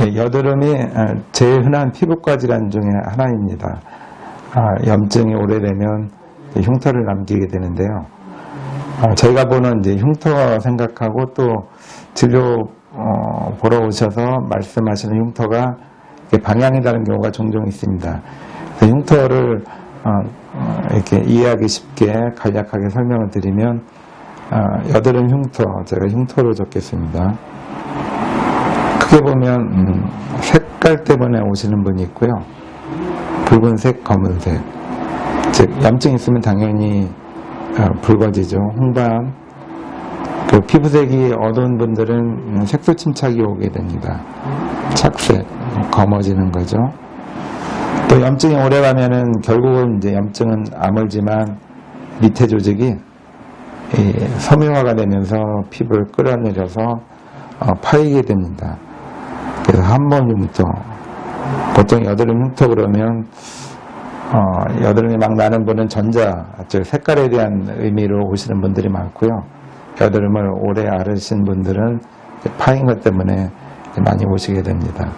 예, 여드름이 아, 제일 흔한 피부과 질환 중에 하나입니다. 아, 염증이 오래되면 흉터를 남기게 되는데요. 아, 저희가 보는 이제 흉터 생각하고 또 진료 어, 보러 오셔서 말씀하시는 흉터가 방향이 다른 경우가 종종 있습니다. 흉터를 어, 어, 이렇게 이해하기 쉽게 간략하게 설명을 드리면 아, 여드름 흉터 제가 흉터로 적겠습니다. 크게 보면 음, 색깔 때문에 오시는 분이 있고요. 붉은색, 검은색. 즉 염증 있으면 당연히 어, 붉어지죠. 홍반. 그 피부색이 어두운 분들은 음, 색소 침착이 오게 됩니다. 착색, 검어지는 거죠. 또 염증이 오래 가면은 결국은 이제 염증은 아물지만 밑에 조직이 이 섬유화가 되면서 피부를 끌어내려서 어, 파이게 됩니다. 그래서 한번 흉터, 보통 여드름 흉터 그러면 어, 여드름이 막 나는 분은 전자, 즉 색깔에 대한 의미로 오시는 분들이 많고요. 여드름을 오래 앓으신 분들은 파인 것 때문에 많이 오시게 됩니다.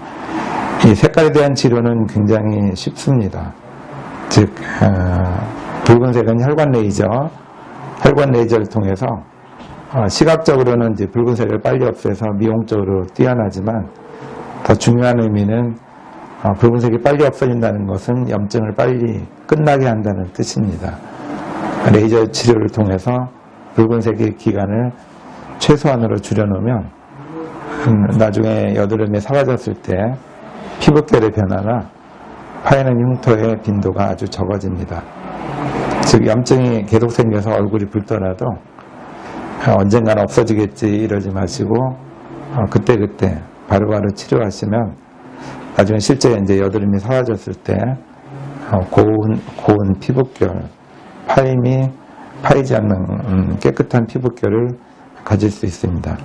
이 색깔에 대한 치료는 굉장히 쉽습니다. 즉 어, 붉은색은 혈관 레이저, 혈관 레이저를 통해서 어, 시각적으로는 이제 붉은색을 빨리 없애서 미용적으로 뛰어나지만 더 중요한 의미는 어, 붉은색이 빨리 없어진다는 것은 염증을 빨리 끝나게 한다는 뜻입니다. 레이저 치료를 통해서 붉은색의 기간을 최소한으로 줄여놓으면 음, 나중에 여드름이 사라졌을 때 피부결의 변화나 파이는 흉터의 빈도가 아주 적어집니다. 즉 염증이 계속 생겨서 얼굴이 붉더라도 어, 언젠가는 없어지겠지 이러지 마시고 어, 그때그때 바로바로 치료하시면 나중에 실제 이제 여드름이 사라졌을 때 어, 고운, 고운 피부결, 파임이 파이지 않는 음, 깨끗한 피부결을 가질 수 있습니다.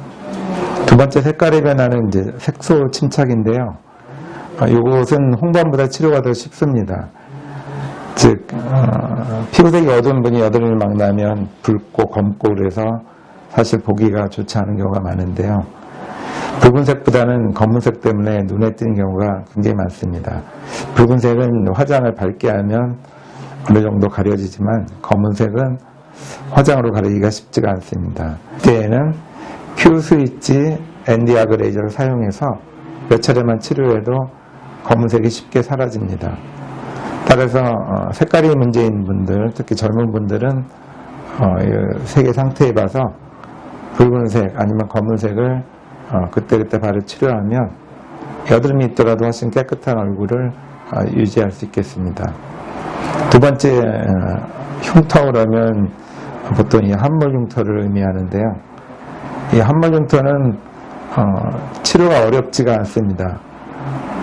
두 번째 색깔의 변화는 이제 색소 침착인데요. 어, 이것은 홍반보다 치료가 더 쉽습니다. 즉 어, 피부색이 어두운 분이 여드름이 막 나면 붉고 검고 그래서 사실 보기가 좋지 않은 경우가 많은데요. 붉은색보다는 검은색 때문에 눈에 띄는 경우가 굉장히 많습니다. 붉은색은 화장을 밝게 하면 어느 정도 가려지지만 검은색은 화장으로 가리기가 쉽지가 않습니다. 이때에는 큐 스위치 엔디아그 레이저를 사용해서 몇 차례만 치료해도 검은색이 쉽게 사라집니다. 따라서 어, 색깔이 문제인 분들, 특히 젊은 분들은 어, 이 색의 상태에 봐서 붉은색 아니면 검은색을 어, 그때그때 바로 치료하면 여드름이 있더라도 훨씬 깨끗한 얼굴을 어, 유지할 수 있겠습니다. 두 번째 어, 흉터 그러면 보통 이 함몰 흉터를 의미하는데요. 이 함몰 흉터는 어, 치료가 어렵지가 않습니다.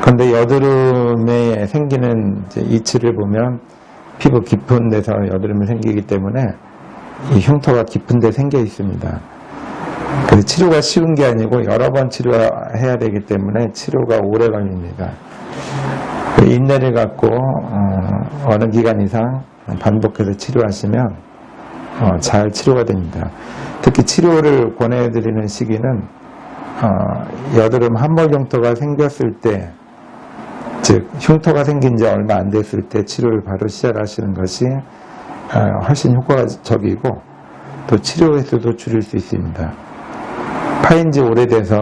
그런데 여드름에 생기는 이치를 보면 피부 깊은 데서 여드름이 생기기 때문에 이 흉터가 깊은 데 생겨 있습니다. 그래서 치료가 쉬운 게 아니고 여러 번 치료해야 되기 때문에 치료가 오래 걸립니다. 그 인내를 갖고 어, 느 기간 이상 반복해서 치료하시면 어, 잘 치료가 됩니다. 특히 치료를 권해드리는 시기는 어, 여드름 흉터가 생겼을 때, 즉 흉터가 생긴 지 얼마 안 됐을 때 치료를 바로 시작하시는 것이 어, 훨씬 효과적이고 또 치료 횟수도 줄일 수 있습니다. 파인 지 오래돼서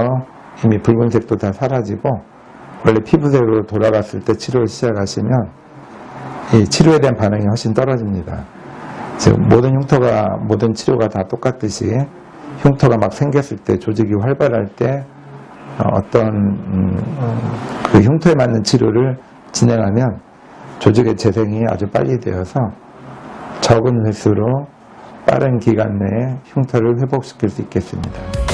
이미 붉은색도 다 사라지고 원래 피부색으로 돌아갔을 때 치료를 시작하시면 이 치료에 대한 반응이 훨씬 떨어집니다. 즉 모든 흉터가 모든 치료가 다 똑같듯이 흉터가 막 생겼을 때 조직이 활발할 때 어, 어떤 음, 그 흉터에 맞는 치료를 진행하면 조직의 재생이 아주 빨리 되어서 적은 횟수로 빠른 기간 내에 흉터를 회복시킬 수 있겠습니다.